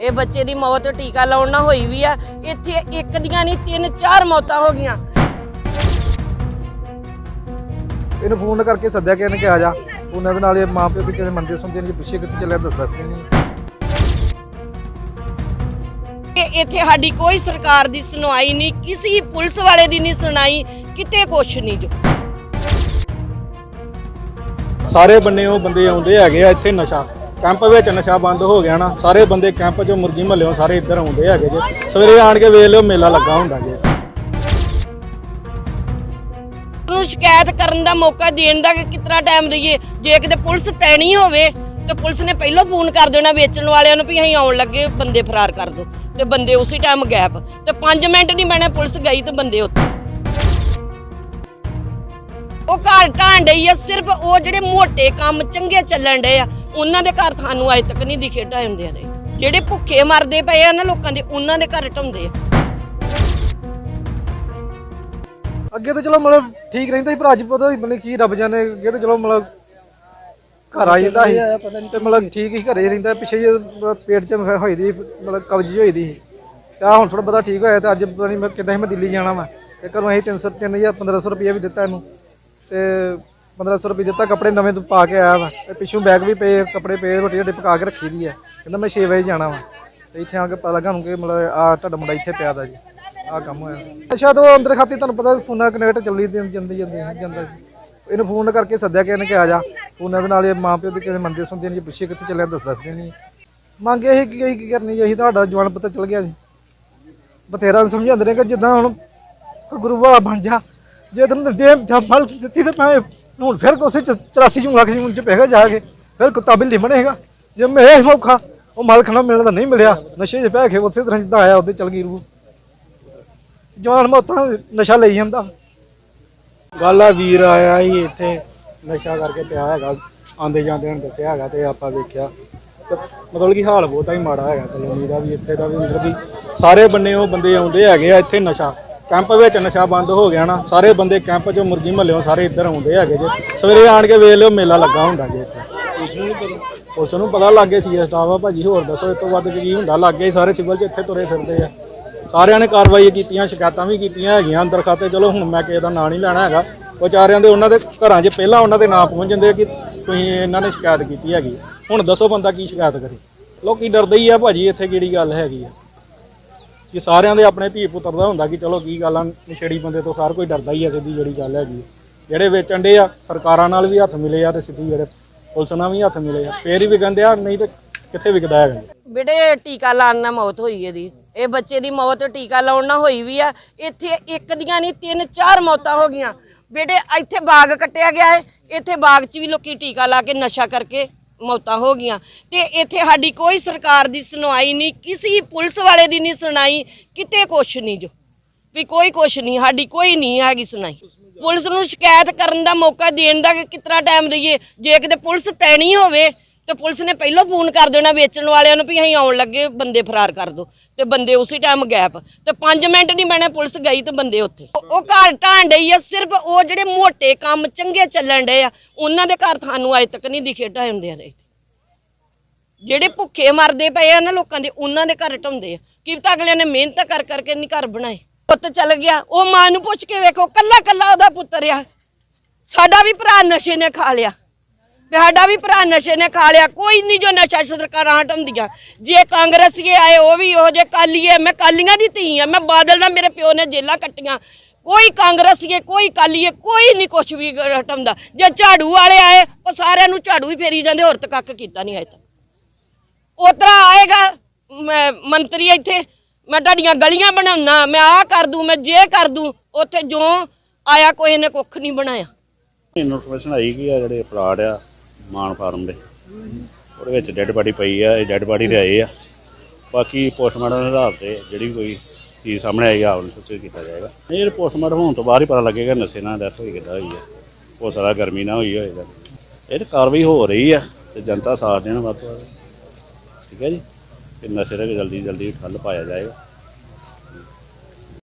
ਇਹ ਬੱਚੇ ਦੀ ਮੌਤ ਟੀਕਾ ਲਾਉਣ ਨਾਲ ਹੋਈ ਵੀ ਆ। ਇੱਥੇ ਇੱਕ ਦੀਆਂ ਨਹੀਂ ਤਿੰਨ ਚਾਰ ਮੌਤਾਂ ਹੋ ਗਈਆਂ। ਇਹਨੂੰ ਫੋਨ ਕਰਕੇ ਸੱਦਿਆ ਕਿ ਇਹਨੇ ਕਿਹਾ ਜਾ। ਉਹਨਾਂ ਦੇ ਨਾਲ ਇਹ ਮਾਂ ਪਿਓ ਤੇ ਕਿਸੇ ਮੰਦੇ ਸੁਣਦੇ ਨਹੀਂ ਪਿੱਛੇ ਕਿੱਥੇ ਚੱਲਿਆ ਦੱਸ ਦੱਸਦੇ ਨਹੀਂ। ਕਿ ਇੱਥੇ ਸਾਡੀ ਕੋਈ ਸਰਕਾਰ ਦੀ ਸੁਣਵਾਈ ਨਹੀਂ ਕਿਸੇ ਪੁਲਿਸ ਵਾਲੇ ਦੀ ਨਹੀਂ ਸੁਣਾਈ ਕਿਤੇ ਕੁਛ ਨਹੀਂ ਜੋ। ਸਾਰੇ ਬੰਨੇ ਉਹ ਬੰਦੇ ਆਉਂਦੇ ਹੈਗੇ ਆ ਇੱਥੇ ਨਸ਼ਾ। ਕੈਂਪ ਵਿੱਚ ਨਸ਼ਾ ਬੰਦ ਹੋ ਗਿਆ ਨਾ, ਸਾਰੇ ਬੰਦੇ ਕੈਂਪ 'ਚੋਂ ਮੁਰਗੀ ਮਹੱਲਿਓਂ ਸਾਰੇ ਇੱਧਰ ਆਉਂਦੇ ਹੈਗੇ ਜੇ। ਸਵੇਰੇ ਆਣ ਕੇ ਵੇਖ ਲਿਓ, ਮੇਲਾ ਲੱਗਾ ਹੁੰਦਾ ਜੇ। ਨੂੰ ਸ਼ਿਕਾਇਤ ਕਰਨ ਦਾ ਮੌਕਾ ਦੇਣ ਦਾ ਕਿ ਕਿਤਨਾ ਟਾਈਮ ਦਈਏ। ਜੇ ਕਿਤੇ ਪੁਲਿਸ ਪੈਣੀ ਹੋਵੇ, ਤੇ ਪੁਲਿਸ ਨੇ ਪਹਿਲਾਂ ਫੋਨ ਕਰ ਦੇਣਾ ਵੇਚਣ ਵਾਲਿਆਂ ਨੂੰ ਵੀ ਅਸੀਂ ਆਉਣ ਲੱਗੇ, ਬੰਦੇ ਫਰਾਰ ਕਰ ਦੋ, ਤੇ ਬੰਦੇ ਉਸੇ ਟਾਈਮ ਗਾਇਬ। ਤੇ 5 ਮਿੰਟ ਨਹੀਂ ਬਣੇ, ਪੁਲਿਸ ਗਈ ਤੇ ਬੰਦੇ ਉੱਥੇ। ਉਹ ਘਰ ਢਾਣ ਡਈ ਆ, ਸਿਰਫ ਉਹ ਜਿਹੜੇ ਮੋਟੇ ਕੰਮ ਚੰਗੇ ਚੱਲਣ ਡਏ ਆ ਉਹਨਾਂ ਦੇ ਘਰ ਤੁਹਾਨੂੰ ਅਜੇ ਤੱਕ ਨਹੀਂ ਦਿਖੇ ਢਾਏ ਹੁੰਦੇ ਦੇ। ਜਿਹੜੇ ਭੁੱਖੇ ਮਰਦੇ ਪਏ ਆ ਨਾ ਲੋਕਾਂ ਦੇ ਉਹਨਾਂ ਦੇ ਘਰ ਢਾਉਂਦੇ ਆ। ਅੱਗੇ ਤਾਂ ਚਲੋ ਮਤਲਬ ਠੀਕ ਰਹਿੰਦਾ ਸੀ ਪਰ ਅੱਜ ਪਤਾ ਨਹੀਂ ਮਤਲਬ ਕੀ ਰੱਬ ਜਾਣੇ ਅੱਗੇ ਤਾਂ ਚਲੋ ਮਤਲਬ ਘਰ ਆ ਜਾਂਦਾ ਸੀ। ਤੇ ਮਤਲਬ ਠੀਕ ਹੀ ਘਰੇ ਰਹਿੰਦਾ ਪਿੱਛੇ ਜੇ ਮਤਲਬ ਪੇਟ 'ਚ ਹੋਈ- ਦੀ ਮਤਲਬ ਕਬਜ਼ ਹੋਈ ਦੀ। ਸੀ। ਤੇ ਆਹ ਹੁਣ ਥੋੜਾ ਬਹੁਤਾ ਠੀਕ ਹੋਇਆ ਤੇ ਅੱਜ ਪਤਾ ਨਹੀਂ ਮੈਂ ਕਿੱਦਾਂ ਸੀ ਮੈਂ ਦਿੱਲੀ ਜਾਣਾ ਵਾ। ਤੇ ਘਰੋਂ ਅਸੀਂ 300 3000 1500 ਰੁਪਏ ਵੀ ਦਿੱਤਾ ਇਹਨੂੰ। ਤੇ 1500 ਰੁਪਏ ਦਿੱਤਾ ਕੱਪੜੇ ਨਵੇਂ ਤੋਂ ਪਾ ਕੇ ਆਇਆ ਵਾ, ਤੇ ਪਿੱਛੋਂ ਬੈਗ ਵੀ ਪਏ, ਕੱਪੜੇ ਪਏ, ਰੋਟੀ ਰੋਟੀ ਪਕਾ ਕੇ ਰੱਖੀ ਦੀ ਹੈ ਕਹਿੰਦਾ ਮੈਂ 6 ਵਜੇ ਜਾਣਾ ਵਾ। ਤੇ ਇੱਥੇ ਆ ਕੇ ਪਤਾ ਲੱਗਾ ਹੁਣ ਕਿ ਮਤਲਬ ਆ ਤੁਹਾਡਾ ਮੁੰਡਾ ਇੱਥੇ ਪਿਆ ਦਾ ਜੀ। ਆ ਕੰਮ ਹੋਇਆ। ਅੱਛਾ, ਤੋਂ ਅੰਦਰ ਖਾਤੀ ਤੁਹਾਨੂੰ ਪਤਾ ਫੋਨਾਂ ਕਨੈਕਟ ਚੱਲੀ ਜਾਂਦੀ ਜਾਂਦੀ ਜਾਂਦਾ ਜੀ। ਇਹਨੂੰ ਫੋਨ ਕਰਕੇ ਸੱਦਿਆ ਕਿ ਇਹਨੇ ਕਿਹਾ ਜਾ। ਫੋਨਾਂ ਦੇ ਨਾਲ ਇਹ ਮਾਂ ਪਿਓ ਦੇ ਕਿਸੇ ਮੰਦੇ ਸੁਣਦੇ ਨਹੀਂ, ਪਿੱਛੇ ਕਿੱਥੇ ਚੱਲਿਆ ਦੱਸ ਦੱਸਦੇ ਨਹੀਂ। ਮੰਗੇ ਇਹ ਕੀ ਕੀ ਕਰਨੀ ਅਸੀਂ ਤੁਹਾਡਾ ਜਵਾਨ ਪਤਾ ਚੱਲ ਗਿਆ ਜੀ। ਬਥੇਰਾ ਸਮਝਾਉਂਦੇ ਨੇ ਕਿ ਜਿੱਦਾਂ ਹੁਣ ਗੁਰੂ ਵਾਲਾ ਬਣ ਜਾ। ਜੇ ਤੁਹਾਨੂੰ ਦੇ ਫਲ ਦਿੱਤੀ ਤੇ ਭਾਵੇਂ ਹੁਣ ਫਿਰ ਕੋਸੇ 84 ਜੂਨ ਲੱਖ ਜੂ ਚ ਪੈਗਾ ਜਾ ਕੇ ਫਿਰ ਕੁੱਤਾ ਬਿੱਲੀ ਬਣੇਗਾ। ਜੇ ਮੈਂ ਮੌਕਾ ਉਹ ਮਾਲ ਖਾਣਾ ਮਿਲਣ ਦਾ ਨਹੀਂ ਮਿਲਿਆ। ਨਸ਼ੇ 'ਚ ਪੈ ਕੇ ਉਸੇ ਤਰ੍ਹਾਂ ਜਿੱਦਾਂ ਆਇਆ, ਉਹਦੇ ਚਲ ਗਈ ਰੂ ਜਵਾਨ ਮੌਤਾਂ ਨਸ਼ਾ ਲਈ ਜਾਂਦਾ। ਗੱਲ ਆ, ਵੀਰ ਆਇਆ ਸੀ ਇੱਥੇ। ਨਸ਼ਾ ਕਰਕੇ ਪਿਆ ਹੈਗਾ ਆਂਦੇ ਜਾਂਦੇ ਨੇ ਦੱਸਿਆ ਹੈਗਾ ਤੇ ਆਪਾਂ ਵੇਖਿਆ। ਮਤਲਬ ਕਿ ਹਾਲ ਬਹੁਤਾ ਹੀ ਮਾੜਾ ਹੈਗਾ। ਕਲੋਨੀ ਦਾ ਵੀ ਇੱਥੇ ਦਾ ਵੀ ਮਤਲਬ ਕਿ ਸਾਰੇ ਬੰਨੇ ਉਹ ਬੰਦੇ ਆਉਂਦੇ ਹੈਗੇ ਆ ਇੱਥੇ ਨਸ਼ਾ। ਕੈਂਪ ਵਿੱਚ ਨਸ਼ਾ ਬੰਦ ਹੋ ਗਿਆ ਨਾ, ਸਾਰੇ ਬੰਦੇ ਕੈਂਪ 'ਚੋਂ ਮੁਰਗੀ ਮਹੱਲਿਓਂ ਸਾਰੇ ਇੱਧਰ ਆਉਂਦੇ ਹੈਗੇ ਜੇ। ਸਵੇਰੇ ਆਣ ਕੇ ਵੇਖ ਲਿਓ, ਮੇਲਾ ਲੱਗਾ ਹੁੰਦਾ ਜੇ ਇੱਥੇ। ਉਸ ਨੂੰ ਪਤਾ ਲੱਗ ਗਿਆ ਸੀ ਸਟਾਫ ਆ ਭਾਜੀ ਹੋਰ ਦੱਸੋ, ਇਸ ਤੋਂ ਵੱਧ ਕੀ ਹੁੰਦਾ? ਲੱਗ ਗਏ ਸਾਰੇ ਸਿਵਲ 'ਚ ਇੱਥੇ ਤੁਰੇ ਫਿਰਦੇ ਆ। ਸਾਰਿਆਂ ਨੇ ਕਾਰਵਾਈ ਕੀਤੀਆਂ, ਸ਼ਿਕਾਇਤਾਂ ਵੀ ਕੀਤੀਆਂ ਹੈਗੀਆਂ ਅੰਦਰ ਖਾਤੇ। ਚਲੋ ਹੁਣ ਮੈਂ ਕਿਸੇ ਦਾ ਨਾਂ ਨਹੀਂ ਲੈਣਾ ਹੈਗਾ। ਵਿਚਾਰਿਆਂ ਦੇ ਉਹਨਾਂ ਦੇ ਘਰਾਂ 'ਚ ਪਹਿਲਾਂ ਉਹਨਾਂ ਦੇ ਨਾਂ ਪਹੁੰਚ ਜਾਂਦੇ ਆ ਕਿ ਤੁਸੀਂ ਇਹਨਾਂ ਨੇ ਸ਼ਿਕਾਇਤ ਕੀਤੀ ਹੈਗੀ। ਹੁਣ ਦੱਸੋ ਬੰਦਾ ਕੀ ਸ਼ਿਕਾਇਤ ਕਰੇ। ਲੋਕੀ ਡਰਦੇ ਹੀ ਆ ਭਾਜੀ, ਇੱਥੇ ਕਿਹੜੀ ਗੱਲ ਹੈਗੀ ਆ। ਕਿ ਸਾਰਿਆਂ ਦੇ ਆਪਣੇ ਧੀ ਪੁੱਤਰ ਦਾ ਹੁੰਦਾ ਕਿ ਚਲੋ ਕੀ ਗੱਲ ਆ, ਨਸ਼ੇੜੀ ਬੰਦੇ ਤੋਂ ਹਰ ਕੋਈ ਡਰਦਾ ਹੀ ਆ ਸਿੱਧੀ ਜਿਹੜੀ ਗੱਲ ਹੈਗੀ ਜਿਹੜੇ ਵੇਚਣ ਦੇ ਆ, ਸਰਕਾਰਾਂ ਨਾਲ ਵੀ ਹੱਥ ਮਿਲੇ ਆ ਤੇ ਸਿੱਧੀ ਜਿਹੜੇ ਪੁਲਿਸ ਨਾਲ ਵੀ ਹੱਥ ਮਿਲੇ ਆ। ਫੇਰ ਹੀ ਵਿਕੰਦੇ ਆ ਨਹੀਂ ਤੇ ਕਿੱਥੇ ਵਿਕਦਾ ਹੈਗਾ? ਬੇਟੇ, ਟੀਕਾ ਲਾਉਣ ਨਾਲ ਮੌਤ ਹੋਈ ਇਹਦੀ। ਇਹ ਬੱਚੇ ਦੀ ਮੌਤ, ਟੀਕਾ ਲਾਉਣ ਨਾਲ ਹੋਈ ਵੀ ਆ। ਇੱਥੇ ਇੱਕ ਦੀਆਂ ਨਹੀਂ, ਤਿੰਨ ਚਾਰ ਮੌਤਾਂ ਹੋ ਗਈਆਂ। ਬੇਟੇ, ਇੱਥੇ ਬਾਗ ਕੱਟਿਆ ਗਿਆ ਹੈ ਇੱਥੇ ਬਾਗ 'ਚ ਵੀ ਲੋਕੀ ਟੀਕਾ ਲਾ ਕੇ ਨਸ਼ਾ ਕਰਕੇ ਮੌਤਾਂ ਹੋ ਗਈਆਂ। ਤੇ ਇੱਥੇ ਸਾਡੀ ਕੋਈ ਸਰਕਾਰ ਦੀ ਸੁਣਵਾਈ ਨਹੀਂ, ਕਿਸੇ ਪੁਲਿਸ ਵਾਲੇ ਦੀ ਨਹੀਂ ਸੁਣਾਈ, ਕਿਤੇ ਕੁਛ ਨਹੀਂ ਜੋ। ਵੀ ਕੋਈ ਕੁਛ ਨਹੀਂ, ਸਾਡੀ ਕੋਈ ਨਹੀਂ ਹੈਗੀ ਸੁਣਾਈ। ਪੁਲਿਸ ਨੂੰ ਸ਼ਿਕਾਇਤ ਕਰਨ ਦਾ ਮੌਕਾ ਦੇਣ ਦਾ ਕਿ ਕਿਤਨਾ ਟਾਈਮ ਦਈਏ ਜੇ ਕਿਤੇ ਪੁਲਿਸ ਪੈਣੀ ਹੋਵੇ ਤੇ ਪੁਲਿਸ ਨੇ ਪਹਿਲਾਂ ਫੋਨ ਕਰ ਦੇਣਾ ਵੇਚਣ ਵਾਲਿਆਂ ਨੂੰ ਵੀ ਅਸੀਂ ਆਉਣ ਲੱਗੇ, ਬੰਦੇ ਫਰਾਰ ਕਰ ਦੋ ਤੇ ਬੰਦੇ ਉਸੇ ਟਾਈਮ ਗੈਪ ਤੇ 5 ਮਿੰਟ ਨਹੀਂ ਬਣੇ, ਪੁਲਿਸ ਗਈ ਤੇ ਬੰਦੇ ਉੱਥੇ। ਉਹ- ਘਰ ਢਾਣ ਡਈ ਆ, ਸਿਰਫ ਉਹ ਜਿਹੜੇ ਮੋਟੇ ਕੰਮ ਚੰਗੇ ਚੱਲਣ ਡਏ ਆ, ਉਹਨਾਂ ਦੇ ਘਰ ਤੁਹਾਨੂੰ ਅਜੇ ਤੱਕ ਨਹੀਂ ਦਿਖੇ ਢਾਏ ਹੁੰਦੇ ਆ ਦੇ ਜਿਹੜੇ ਭੁੱਖੇ ਮਰਦੇ ਪਏ ਆ ਨਾ ਲੋਕਾਂ ਦੇ, ਉਹਨਾਂ ਦੇ ਘਰ ਢਾਉਂਦੇ ਆ। ਕੀ ਤਾਂ ਅਗਲਿਆਂ ਨੇ ਮਿਹਨਤ ਕਰ ਕਰਕੇ ਨਹੀਂ ਘਰ ਬਣਾਏ। ਪੁੱਤ ਚੱਲ ਗਿਆ, ਉਹ ਮਾਂ ਨੂੰ ਪੁੱਛ ਕੇ ਵੇਖੋ ਕੱਲਾ ਕੱਲਾ ਉਹਦਾ ਪੁੱਤਰ ਆ। ਸਾਡਾ ਵੀ ਭਰਾ ਨਸ਼ੇ ਨੇ ਖਾ ਲਿਆ। ਵੀ ਸਾਡਾ ਵੀ ਭਰਾ ਨਸ਼ੇ ਨੇ ਖਾ ਲਿਆ। ਕੋਈ ਨਹੀਂ ਜੋ ਨਸ਼ਾ ਸਰਕਾਰਾਂ ਹਟਾਉਂਦੀਆਂ। ਜੇ ਕਾਂਗਰਸੀਏ ਆਏ, ਉਹ ਵੀ ਉਹ ਜੇ ਕਾਲੀਏ ਮੈਂ ਕਾਲੀਆਂ ਦੀ ਧੀ ਆ ਮੈਂ ਬਾਦਲ ਦਾ, ਮੇਰੇ ਪਿਓ ਨੇ ਜੇਲਾਂ ਕੱਟੀਆਂ। ਕੋਈ ਕਾਂਗਰਸੀਏ ਕੋਈ ਕਾਲੀਏ ਕੋਈ ਨਹੀਂ ਕੁਛ ਵੀ ਹਟਾਉਂਦਾ। ਜੇ ਝਾੜੂ ਵਾਲੇ ਆਏ, ਉਹ ਸਾਰਿਆਂ ਨੂੰ ਝਾੜੂ ਹੀ ਫੇਰੀ ਜਾਂਦੇ, ਹੋਰ ਤਾਂ ਕੱਖ ਕੀਤਾ ਨਹੀਂ ਅਜੇ ਤੱਕ। ਉਤਰਾ ਆਏਗਾ ਮੰਤਰੀ ਇੱਥੇ, ਮੈਂ ਤੁਹਾਡੀਆਂ ਗਲੀਆਂ ਬਣਾਉਣਾ, ਮੈਂ ਆਹ ਕਰ ਦੂੰ, ਮੈਂ ਜੇ ਕਰ ਦੂੰ, ਉੱਥੇ ਜੋ ਆਇਆ, ਕੋਈ ਨੇ ਕੁੱਖ ਨਹੀਂ ਬਣਾਇਆ। ਇਨਫੋਰਮੇਸ਼ਨ ਆਈ ਕਿ ਆ ਜਿਹੜੇ ਪਲਾਟ ਆ ਮਾਨ ਫਾਰਮ ਦੇ। ਉਹਦੇ ਵਿੱਚ ਡੈੱਡ ਬਾਡੀ ਪਈ ਆ, ਇਹ ਡੈੱਡ ਬਾਡੀ ਦੇ ਆ। ਬਾਕੀ ਪੋਸਟਮਾਰਟਮ ਦੇ ਆਧਾਰ ਤੇ ਜਿਹੜੀ ਕੋਈ ਚੀਜ਼ ਸਾਹਮਣੇ ਆਏਗੀ ਆਉਣ ਸੂਚਿਤ ਕੀਤਾ ਜਾਏਗਾ। ਇਹ ਪੋਸਟਮਾਰਟਮ ਹੋਣ ਤੋਂ ਬਾਅਦ ਹੀ ਪਤਾ ਲੱਗੇਗਾ ਨਸ਼ੇ ਨਾਲ ਡੈਥ ਹੋਈ ਕਿੱਦਾਂ ਹੋਈ ਆ। ਹੋ ਸਕਦਾ ਗਰਮੀ ਨਾਲ ਹੋਈ ਹੋਏਗਾ। ਇਹ ਤਾਂ ਕਾਰਵਾਈ ਹੋ ਰਹੀ ਆ ਤੇ ਜਨਤਾ ਸਾਥ ਦੇਣ ਵੱਧ ਤੋਂ ਵੱਧ। ਠੀਕ ਹੈ ਜੀ? ਤੇ ਨਸ਼ੇ ਤੇ ਜਲਦੀ ਜਲਦੀ ਠੱਲ ਪਾਇਆ ਜਾਏਗਾ।